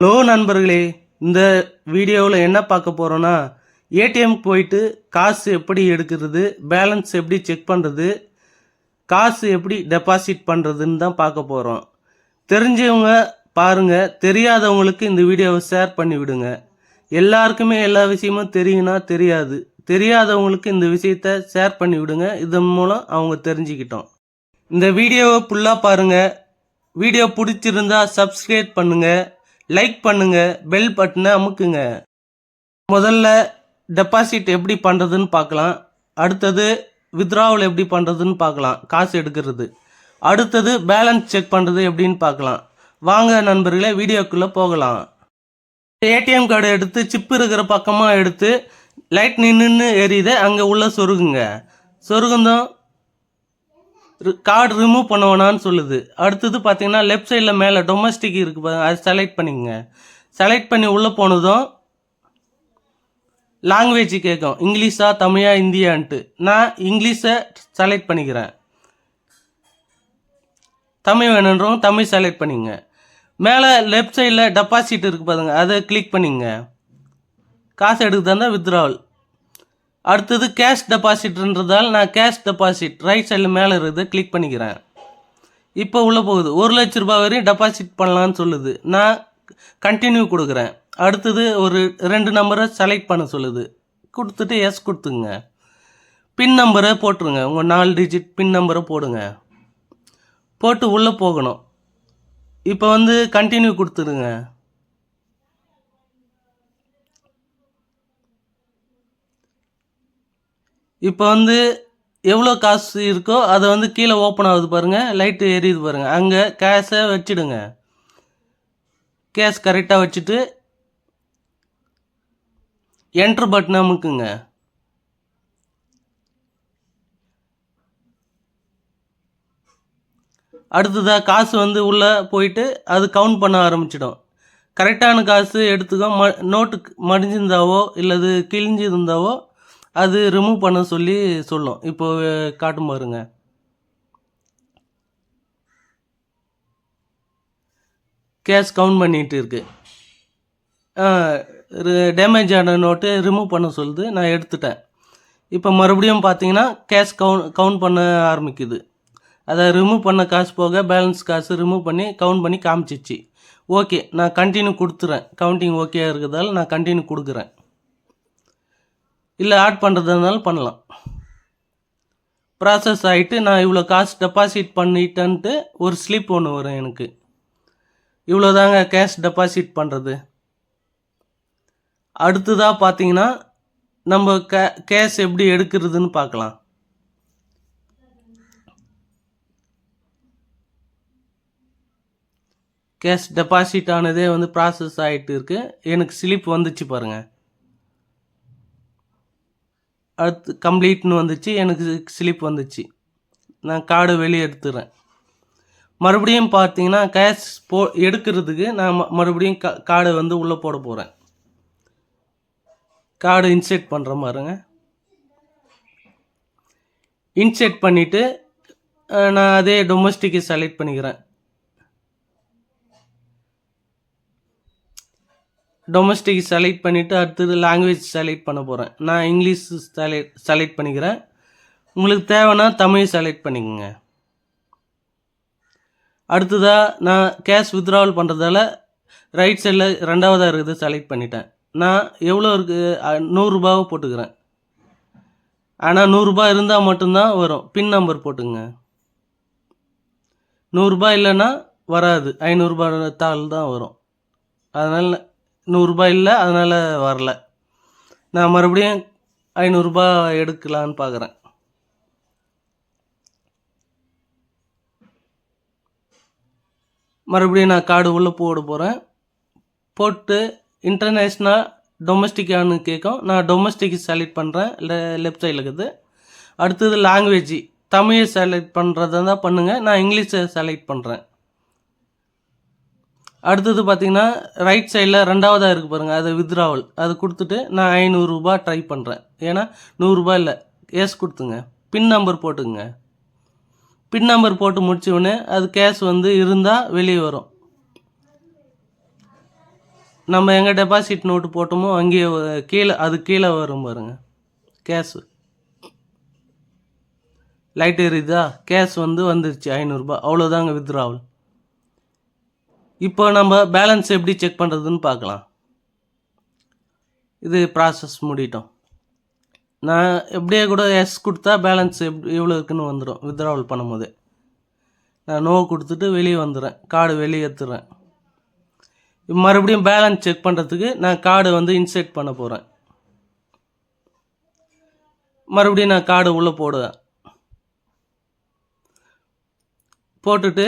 Hello நண்பர்களே இந்த வீடியோவில் என்ன பார்க்க போகிறோன்னா ஏடிஎம் போயிட்டு காசு எப்படி எடுக்கிறது பேலன்ஸ் எப்படி செக் பண்ணுறது காசு எப்படி டெபாசிட் பண்ணுறதுன்னு தான் பார்க்க போகிறோம் தெரிஞ்சவங்க பாருங்கள் தெரியாதவங்களுக்கு இந்த வீடியோவை ஷேர் பண்ணி விடுங்க. எல்லாருக்குமே எல்லா விஷயமும் தெரியும்னா தெரியாது. தெரியாதவங்களுக்கு இந்த விஷயத்த ஷேர் பண்ணி விடுங்க. இதன் மூலம் அவங்க தெரிஞ்சுக்கிட்டோம். இந்த வீடியோவை ஃபுல்லாக பாருங்கள் வீடியோ பிடிச்சிருந்தா சப்ஸ்கிரைப் பண்ணுங்கள் லைக் பண்ணுங்க பெல் பட்டனை அமுக்குங்க. முதல்ல டெபாசிட் எப்படி பண்ணுறதுன்னு பார்க்கலாம். அடுத்தது வித்ராவல் எப்படி பண்ணுறதுன்னு பார்க்கலாம். காசு எடுக்கிறது. அடுத்தது பேலன்ஸ் செக் பண்ணுறது எப்படின்னு பார்க்கலாம். வாங்க நண்பர்களே வீடியோக்குள்ளே போகலாம். ஏடிஎம் கார்டு எடுத்து சிப்பு இருக்கிற பக்கமாக எடுத்து லைட் நின்று எரியுது அங்கே உள்ள சொருகுங்க. சொருகுந்தோம். கார்டு ரிமூவ் பண்ண சொல்லுது. அடுத்தது பார்த்தீங்கன்னா லெஃப்ட் சைடில் மேலே டொமஸ்டிக் இருக்குது பாருங்க. அது செலக்ட் பண்ணிக்கங்க. செலக்ட் பண்ணி உள்ளே போனதும் லாங்குவேஜ் கேட்கும். இங்கிலீஷா தமிழா இந்தியான்ட்டு. நான் இங்கிலீஷை செலக்ட் பண்ணிக்கிறேன். தமிழ் வேணுன்றவங்க தமிழ் செலக்ட் பண்ணிங்க. மேலே லெஃப்ட் சைடில் டெபாசிட் இருக்குது பாருங்க. அதை கிளிக் பண்ணிங்க. காசு எடுக்குதா வித்ராவல் அடுத்தது கேஷ் டெபாசிட்ன்றதால் நான் கேஷ் டெபாசிட் ரைட் சைடில் மேலே இருக்குது கிளிக் பண்ணிக்கிறேன். இப்போ உள்ளே போகுது. ஒரு லட்ச ரூபாய் வரையும் டெபாசிட் பண்ணலான்னு சொல்லுது. நான் கண்டினியூ கொடுக்குறேன். அடுத்தது ஒரு ரெண்டு நம்பரை செலக்ட் பண்ண சொல்லுது. கொடுத்துட்டு எஸ் கொடுத்துங்க. பின் நம்பரை போட்டுருங்க. உங்கள் நாலு டிஜிட் பின் நம்பரை போடுங்க. போட்டு உள்ளே போகணும். இப்போ வந்து கண்டினியூ கொடுத்துருங்க. இப்போ வந்து எவ்வளோ காசு இருக்கோ அதை வந்து கீழே ஓப்பன் ஆகுது பாருங்கள் லைட்டு எரியுது பாருங்கள் அங்கே கேஷை வச்சிடுங்க. கேஷ் கரெக்டாக வச்சுட்டு என்ட்ரு பட்டன் அமுக்குங்க. அடுத்ததாக காசு வந்து உள்ளே போயிட்டு அது கவுண்ட் பண்ண ஆரம்பிச்சிடும். கரெக்டான காசு எடுத்துக்கோ ம நோட்டு மடிஞ்சிருந்தாவோ இல்லது கிழிஞ்சிருந்தாவோ அது ரிமூவ் பண்ண சொல்லி சொல்லும் இப்போ காட்டும் பாருங்க. கேஷ் கவுண்ட் பண்ணிட்டு இருக்கு. டேமேஜ் ஆன நோட்டு ரிமூவ் பண்ண சொல்லுது. நான் எடுத்துட்டேன். இப்போ மறுபடியும் பார்த்தீங்கன்னா கேஷ் கவுண்ட் கவுண்ட் பண்ண ஆரம்பிக்குது. அதை ரிமூவ் பண்ண காசு போக பேலன்ஸ் காசு ரிமூவ் பண்ணி கவுண்ட் பண்ணி காமிச்சிச்சு. ஓகே நான் கண்டினியூ கொடுத்துறேன். கவுண்டிங் ஓகே இருக்கிறதால நான் கண்டினியூ கொடுக்குறேன். இல்லை ஆட் பண்ணுறதுனாலும் பண்ணலாம். ப்ராசஸ் ஆகிட்டு நான் இவ்வளோ காசு டெபாசிட் பண்ணிட்டேன்ட்டு ஒரு ஸ்லிப் ஒன்று வரும் எனக்கு. இவ்வளோ தாங்க கேஷ் டெபாசிட் பண்ணுறது அடுத்ததாக பார்த்தீங்கன்னா நம்ம கே கேஷ் எப்படி எடுக்கிறதுன்னு பார்க்கலாம் கேஷ் டெபாசிட் ஆனதே வந்து ப்ராசஸ் ஆகிட்டு இருக்குது எனக்கு ஸ்லிப் வந்துச்சு பாருங்கள் அடுத்து கம்ப்ளீட்னு வந்துச்சு எனக்கு ஸ்லிப் வந்துச்சு. நான் கார்டு வெளியே எடுத்துடுறேன் மறுபடியும் பார்த்தீங்கன்னா கேஷ் போ எடுக்கிறதுக்கு நான் ம- மறுபடியும் கா கார்டை வந்து உள்ளே போட போகிறேன் கார்டு இன்செர்ட் பண்ணுற மாதிரிங்க இன்செர்ட் பண்ணிவிட்டு நான் அதே டொமஸ்டிக்கை செலக்ட் பண்ணிக்கிறேன். டொமஸ்டிக் செலக்ட் பண்ணிவிட்டு அடுத்தது லாங்குவேஜ் செலக்ட் பண்ண போகிறேன் நான் இங்கிலீஷ் செலக்ட் செலக்ட் பண்ணிக்கிறேன். உங்களுக்கு தேவைன்னா தமிழ் செலக்ட் பண்ணிக்கோங்க. அடுத்ததாக நான் கேஷ் வித்ட்ராவல் பண்ணுறதால ரைட் சைடில் ரெண்டாவதாக இருக்குது செலக்ட் பண்ணிட்டேன். நான் எவ்வளோ இருக்குது நூறுரூபாவை போட்டுக்கிறேன். ஆனால் நூறுரூபா இருந்தால் மட்டும்தான் வரும். பின் நம்பர் போட்டுங்க. நூறுரூபா இல்லைன்னா வராது. ஐநூறுரூபா தாள் தான் வரும். அதனால் நூறுரூபா இல்லை அதனால் வரல. நான் மறுபடியும் ஐநூறுரூபா எடுக்கலான்னு பார்க்குறேன் மறுபடியும் நான் கார்டு உள்ளே போட போகிறேன் போட்டு இன்டர்நேஷ்னல் டொமஸ்டிக்கானு கேட்கும் நான் டொமஸ்டிக் செலக்ட் பண்ணுறேன் இல்லை லெஃப்ட் சைடில் இருக்குது. அடுத்தது லாங்குவேஜ் தமிழை செலக்ட் பண்ணுறதா தான் பண்ணுங்கள் நான் இங்கிலீஷை செலக்ட் பண்ணுறேன் அடுத்தது பார்த்தீங்கன்னா ரைட் சைடில் ரெண்டாவதாக இருக்குது பாருங்கள் அது வித்ராவல் அது கொடுத்துட்டு நான் ஐநூறுரூபா ட்ரை பண்ணுறேன் ஏன்னா நூறுரூபா இல்லை எஸ் கொடுத்துங்க. பின் நம்பர் போட்டுங்க பின் நம்பர் போட்டு முடிச்ச உடனே அது கேஷ் வந்து இருந்தால் வெளியே வரும். நம்ம எங்கே டெபாசிட் நோட்டு போட்டோமோ அங்கேயே கீழே அது கீழே வரும் பாருங்க கேஷு லைட் எரியுதா? கேஷ் வந்து வந்துருச்சு ஐநூறுரூபா அவ்வளோதாங்க வித்ராவல் இப்போ நம்ம பேலன்ஸ் எப்படி செக் பண்ணுறதுன்னு பார்க்கலாம். இது ப்ராசஸ் முடிட்டோம். நான் எப்படியே கூட எஸ் கொடுத்தா பேலன்ஸ் எப்படி எவ்வளோ இருக்குன்னு வந்துடும் வித்ட்ராவல் பண்ணும்போது. நான் நோ கொடுத்துட்டு வெளியே வந்துடுறேன் கார்டு வெளியே எடுத்துடுறேன் மறுபடியும் பேலன்ஸ் செக் பண்ணுறதுக்கு நான் கார்டு வந்து இன்செர்ட் பண்ண போகிறேன் மறுபடியும் நான் கார்டு உள்ளே போடுவேன். போட்டுட்டு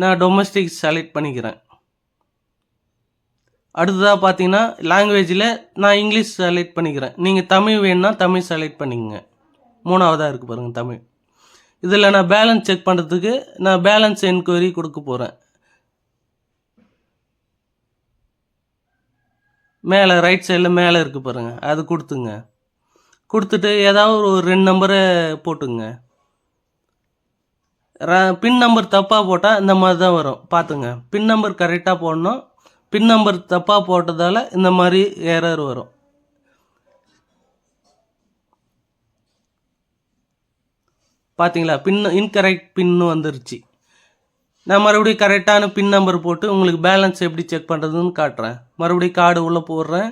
நான் டொமஸ்டிக் செலக்ட் பண்ணிக்கிறேன். அடுத்ததாக பார்த்தீங்கன்னா லாங்குவேஜில் நான் இங்கிலீஷ் செலக்ட் பண்ணிக்கிறேன். நீங்கள் தமிழ் வேணுன்னா தமிழ் செலக்ட் பண்ணிக்கங்க. மூணாவதாக இருக்குது பாருங்கள் தமிழ். இதில் நான் பேலன்ஸ் செக் பண்ணுறதுக்கு நான் பேலன்ஸ் என்கொயரி கொடுக்க போகிறேன் மேலே ரைட் சைடில் மேலே இருக்குது பாருங்கள் அது கொடுத்துங்க. கொடுத்துட்டு ஏதாவது ஒரு ரெண்டு நம்பரை போட்டுங்க. பின் நம்பர் தப்பாக போட்டால் இந்த மாதிரி தான் வரும். பார்த்துங்க பின் நம்பர் கரெக்டாக போடணும். பின் நம்பர் தப்பாக போட்டதால் இந்த மாதிரி ஏரர் வரும். பார்த்தீங்களா பின் இன்கரெக்ட் பின்னு வந்துருச்சு. நான் மறுபடியும் கரெக்டான பின் நம்பர் போட்டு உங்களுக்கு பேலன்ஸ் எப்படி செக் பண்ணுறதுன்னு காட்டுறேன். மறுபடியும் கார்டு உள்ளே போடுறேன்.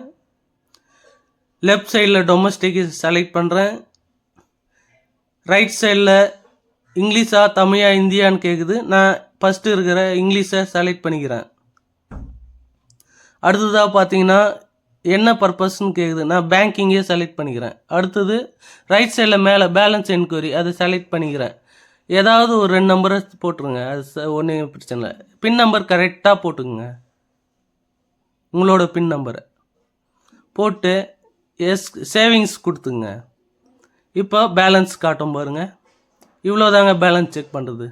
லெஃப்ட் சைடில் டொமஸ்டிக் செலக்ட் பண்ணுறேன் ரைட் சைடில் இங்கிலீஷா தமிழா இந்தியான்னு கேட்குது நான் ஃபஸ்ட்டு இருக்கிற இங்கிலீஷை செலக்ட் பண்ணிக்கிறேன். அடுத்ததாக பார்த்தீங்கன்னா என்ன பர்பஸ்ன்னு கேட்குது நான் பேங்கிங்கே செலக்ட் பண்ணிக்கிறேன். அடுத்தது ரைட் சைடில் மேலே பேலன்ஸ் என்கொயரி அதை செலக்ட் பண்ணிக்கிறேன். ஏதாவது ஒரு ரெண்டு நம்பரை போட்டுருங்க. அது ஒன்றும் பிரச்சனை இல்லை. பின் நம்பர் கரெக்டாக போட்டுங்க உங்களோட பின் நம்பரை போட்டு எஸ் சேவிங்ஸ் கொடுத்துங்க இப்போ பேலன்ஸ் காட்டும் பாருங்கள் இவ்வளோதாங்க பேலன்ஸ் செக் பண்ணுறது